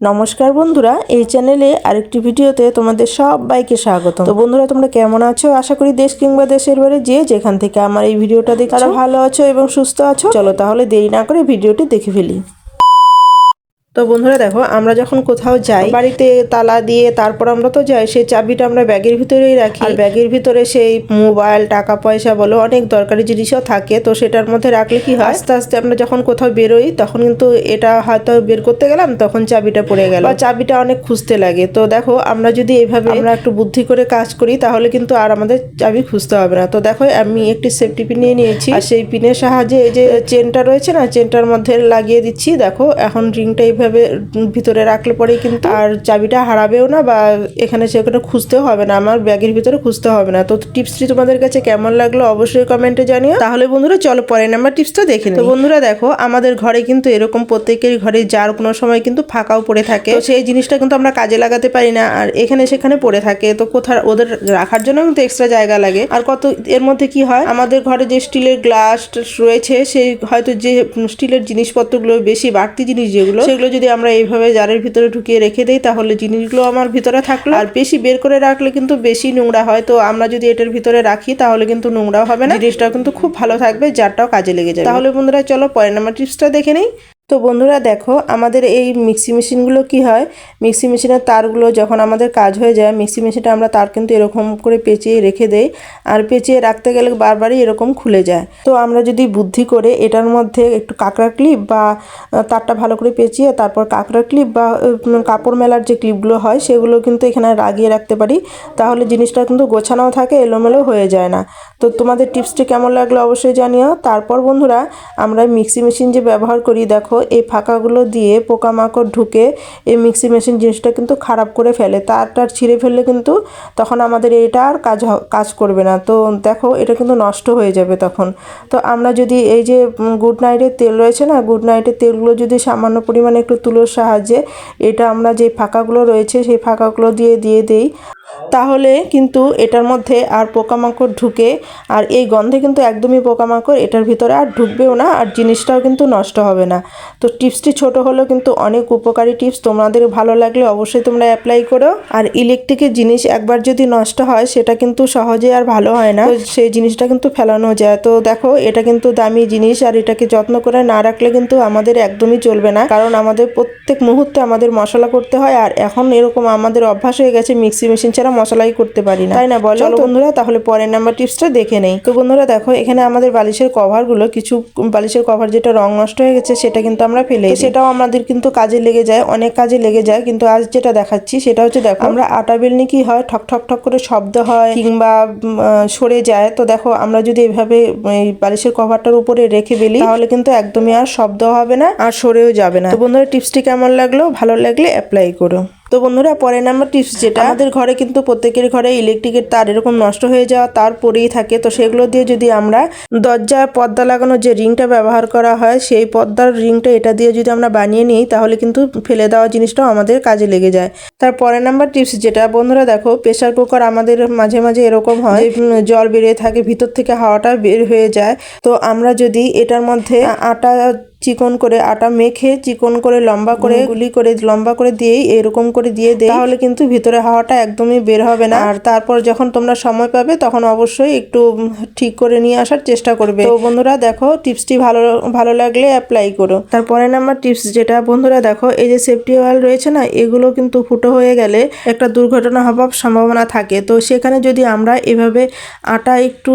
নমস্কার বন্ধুরা এই চ্যানেলে আরেকটি ভিডিওতে তোমাদের সব বাইকে স্বাগত। তো বন্ধুরা তোমরা কেমন আছো? আশা করি দেশ কিংবা দেশের বাইরে যে যেখান থেকে আমার এই ভিডিওটা দেখে ভালো আছো এবং সুস্থ আছো? চলো তাহলে দেরি না করে ভিডিওটি দেখে ফেলি। তো বন্ধুরা দেখো আমরা যখন কোথাও যাই বাড়িতে তালা দিয়ে তারপর আমরা তো যাই সেই চাবিটা আমরা ব্যাগের ভিতরেই রাখি। আর ব্যাগের ভিতরে সেই মোবাইল টাকা পয়সা বলো অনেক দরকারি জিনিসও থাকে তো সেটার মধ্যে রাখলে কি হয়? আস্তে আস্তে আমরা যখন কোথাও বেরোই তখন কিন্তু এটা হয়তো বের করতে গেলাম তখন চাবিটা পড়ে গেল। বা চাবিটা অনেক খুঁজতে লাগে। তো দেখো আমরা যদি এইভাবে আমরা একটু বুদ্ধি করে কাজ করি তাহলে কিন্তু আর আমাদের চাবি খুঁজতে হবে না। তো দেখো আমি একটি সেফটি পিন নিয়ে নিয়েছি। আর সেই পিনের সাহায্যে এই যে চেনটা রয়েছে না চেনটার মধ্যে লাগিয়ে দিচ্ছি। দেখো এখন রিংটা এইভাবে ভিতরে রাখলে পরে কিন্তু আর চাবিটা হারাবেও না বা এখানে সেখানে খুঁজতেও হবে না আমার ব্যাগের ভিতরে খুঁজতে হবে না। তো টিপসটি তোমাদের কাছে কেমন লাগল অবশ্যই কমেন্টে জানিও। তাহলে বন্ধুরা চলো পরে নাম্বার টিপসটা দেখে তো বন্ধুরা দেখো আমাদের ঘরে কিন্তু এরকম প্রত্যেকের ঘরে যার কোনো সময় কিন্তু ফাঁকাও পড়ে থাকে। তো সেই জিনিসটা কিন্তু আমরা কাজে লাগাতে পারি না আর এখানে সেখানে পড়ে থাকে। তো কোথাও ওদের রাখার জন্য কিন্তু এক্সট্রা জায়গা লাগে। আর কত এর মধ্যে কি হয় আমাদের ঘরে যে স্টিলের গ্লাস রয়েছে সেই হয়তো যে স্টিলের জিনিসপত্রগুলো বেশি বাড়তি জিনিস যেগুলো সেগুলো যদি আমরা এইভাবে জারের ভিতরে ঢুকিয়ে রেখে দিই, তাহলে জিনিসগুলো আমার ভিতরে থাকল। আর বেশি বের করে রাখলে কিন্তু বেশি নোংরা হয়। তো আমরা যদি এটার ভিতরে রাখি, তাহলে কিন্তু নোংরাও হবে না। জিনিসটাও কিন্তু খুব ভালো থাকবে, জারটাও কাজে লেগে যাবে। তাহলে বন্ধুরা, চলো পরের নাম্বার টিপসটা দেখে নেই। তো বন্ধুরা দেখো, আমাদের এই মিক্সি মেশিনগুলো কি হয়? মিক্সি মেশিনের তারগুলো যখন আমাদের কাজ হয়ে যায় মিক্সি মেশিনটা আমরা তার কিন্তু এরকম করে পেঁচিয়ে রেখে দেই আর পেঁচিয়ে রাখতে গেলে বারবারই এরকম খুলে যায়। তো আমরা যদি বুদ্ধি করে এটার মধ্যে একটু কাঁকড়া ক্লিপ বা তারটা ভালো করে পেঁচিয়ে তারপর কাঁকড়া ক্লিপ বা কাপড় মেলার যে ক্লিপগুলো হয়, সেগুলো কিন্তু এখানে লাগিয়ে রাখতে পারি। তাহলে জিনিসটা কিন্তু গোছানোও থাকে, এলোমেলো হয়ে যায় না। তো তোমাদের টিপসটি কেমন লাগল অবশ্যই জানিও। তারপর বন্ধুরা, আমরা মিক্সি মেশিন যে ব্যবহার করি, দেখো এই ফাঁকাগুলো দিয়ে পোকামাকড় ঢুকে এই মিক্সি মেশিন জিনিসটা কিন্তু খারাপ করে ফেলে। তারটা ছিঁড়ে ফেললে কিন্তু তখন আমাদের এটা আর কাজ কাজ করবে না। তো দেখো, এটা কিন্তু নষ্ট হয়ে যাবে তখন। তো আমরা যদি এই যে গুড নাইটের তেল রয়েছে না গুড নাইটের তেলগুলো যদি সামান্য পরিমাণে একটু তুলোর সাহায্যে, এটা আমরা যে ফাঁকাগুলো রয়েছে, সেই ফাঁকাগুলো দিয়ে দিয়ে দেই। তাহলে কিন্তু এটার মধ্যে আর পোকামাকড় ঢুকে আর এই গন্ধে কিন্তু একদমই পোকামাকড় এটার ভিতরে আর ঢুকবেও না আর জিনিসটাও কিন্তু নষ্ট হবে না। তো টিপসটি ছোট হলেও কিন্তু অনেক উপকারী টিপস। তোমাদের ভালো লাগলে অবশ্যই তোমরা অ্যাপ্লাই করো। আর ইলেকট্রিকের জিনিস একবার যদি নষ্ট হয়, সেটা কিন্তু সহজে আর ভালো হয় না। সেই জিনিসটা কিন্তু ফেলানো যায়। তো দেখো, এটা কিন্তু দামি জিনিস আর এটাকে যত্ন করে না রাখলে কিন্তু আমাদের একদমই চলবে না। কারণ আমাদের প্রত্যেক মুহূর্তে আমাদের মশলা করতে হয়। আর এখন এরকম আমাদের অভ্যাস হয়ে গেছে মিক্সি মেশিন ছাড়া মশলাই করতে পারি না। তাই না বলো? বন্ধুরা তাহলে পরের নাম্বার টিপসটা দেখে নেই। তো বন্ধুরা দেখো এখানে আমাদের বালিশের কভারগুলো কিছু বালিশের কভার যেটা রং নষ্ট হয়ে গেছে সেটা কিন্তু আমরা ফেলে সেটাও আমাদের কিন্তু কাজে লেগে যায় অনেক কাজে লেগে যায়। কিন্তু আজ যেটা দেখাচ্ছি সেটা হচ্ছে দেখো আমরা আটা বেলনি কি হয়? ঠক ঠক ঠক করে শব্দ হয় কিংবা সরে যায়। তো দেখো আমরা যদি এভাবে এই বালিশের কভারটার উপরে রেখে বেলি তাহলে কিন্তু একদমই আর শব্দ হবে না আর সরেও যাবে না। তো বন্ধুরা টিপসটি কেমন লাগল? ভালো লাগলে অ্যাপ্লাই করো। তো বন্ধুরা পরের নাম্বার টিপস যেটা। আমাদের ঘরে কিন্তু প্রত্যেকের ঘরে ইলেকট্রিকের তার এরকম নষ্ট হয়ে যাওয়া তার পরেই থাকে। তো সেগুলো দিয়ে যদি আমরা দরজায় পর্দা লাগানোর যে রিংটা ব্যবহার করা হয় সেই পর্দার রিংটা এটা দিয়ে যদি আমরা বানিয়ে নিই তাহলে কিন্তু ফেলে দেওয়া জিনিসটাও আমাদের কাজে লেগে যায়। তার পরের নাম্বার টিপস যেটা বন্ধুরা দেখো প্রেশার কুকার আমাদের মাঝে মাঝে এরকম হয় জল বেরিয়ে থাকে ভিতর থেকে হাওয়াটা বের হয়ে যায়। তো আমরা যদি এটার মধ্যে আটা চিকন করে আটা মেখে চিকন করে লম্বা করে গুলি করে লম্বা করে দিয়েই এরকম করে দিয়ে দেয় তাহলে কিন্তু ভিতরে হাওয়াটা একদমই বের হবে না। আর তারপর যখন তোমরা সময় পাবে তখন অবশ্যই একটু ঠিক করে নিয়ে আসার চেষ্টা করবে। তো বন্ধুরা দেখো টিপসটি ভালো ভালো লাগলে অ্যাপ্লাই করো। তারপরে নাম্বার টিপস যেটা বন্ধুরা দেখো এই যে সেফটি অয়েল রয়েছে না এগুলো কিন্তু ফুটো হয়ে গেলে একটা দুর্ঘটনা হবার সম্ভাবনা থাকে। তো সেখানে যদি আমরা এভাবে আটা একটু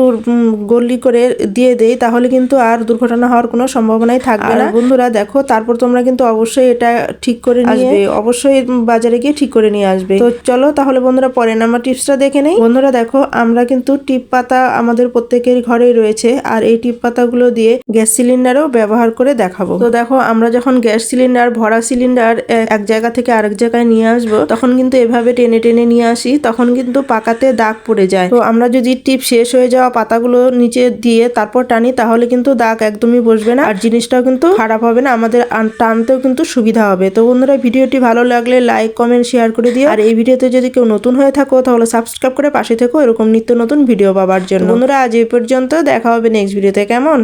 গলি করে দিয়ে দেই তাহলে কিন্তু আর দুর্ঘটনা হওয়ার কোনো সম্ভাবনাই থাকবে না বন্ধুরা দেখো তারপর তোমরা কিন্তু অবশ্যই এটা ঠিক করে নিয়ে আসবে। অবশ্যই বাজারে গিয়ে ঠিক করে নিয়ে আসবে। তো চলো তাহলে বন্ধুরা পরের নাম্বার টিপসটা দেখে নেই। বন্ধুরা দেখো আমরা কিন্তু টিপ পাতা আমাদের প্রত্যেকের ঘরেই রয়েছে। আর এই টিপ পাতাগুলো দিয়ে গ্যাস সিলিন্ডারও ব্যবহার করে দেখাবো। তো দেখো আমরা যখন গ্যাস সিলিন্ডার ভরা সিলিন্ডার এক জায়গা থেকে আরেক জায়গায় নিয়ে আসব তখন কিন্তু এভাবে টেনে টেনে নিয়ে আসি তখন কিন্তু পাকাতে দাগ পড়ে যায়। তো আমরা যদি টিপ শেষ হয়ে যাওয়া পাতাগুলো নিচে দিয়ে তারপর টানি তাহলে কিন্তু দাগ একদমই বসবে না। আর জিনিসটাও কিন্তু খারাপ হবে না, আমাদের টানতেও কিন্তু সুবিধা হবে। তো বন্ধুরা, ভিডিওটি ভালো লাগলে লাইক কমেন্ট শেয়ার করে দিও। আর এই ভিডিওতে যদি কেউ নতুন হয়ে থাকো, তাহলে সাবস্ক্রাইব করে পাশে থেকো। এরকম নিত্য নতুন ভিডিও পাবার জন্য। বন্ধুরা, আজ এই পর্যন্ত। দেখা হবে নেক্সট ভিডিওতে কেমন?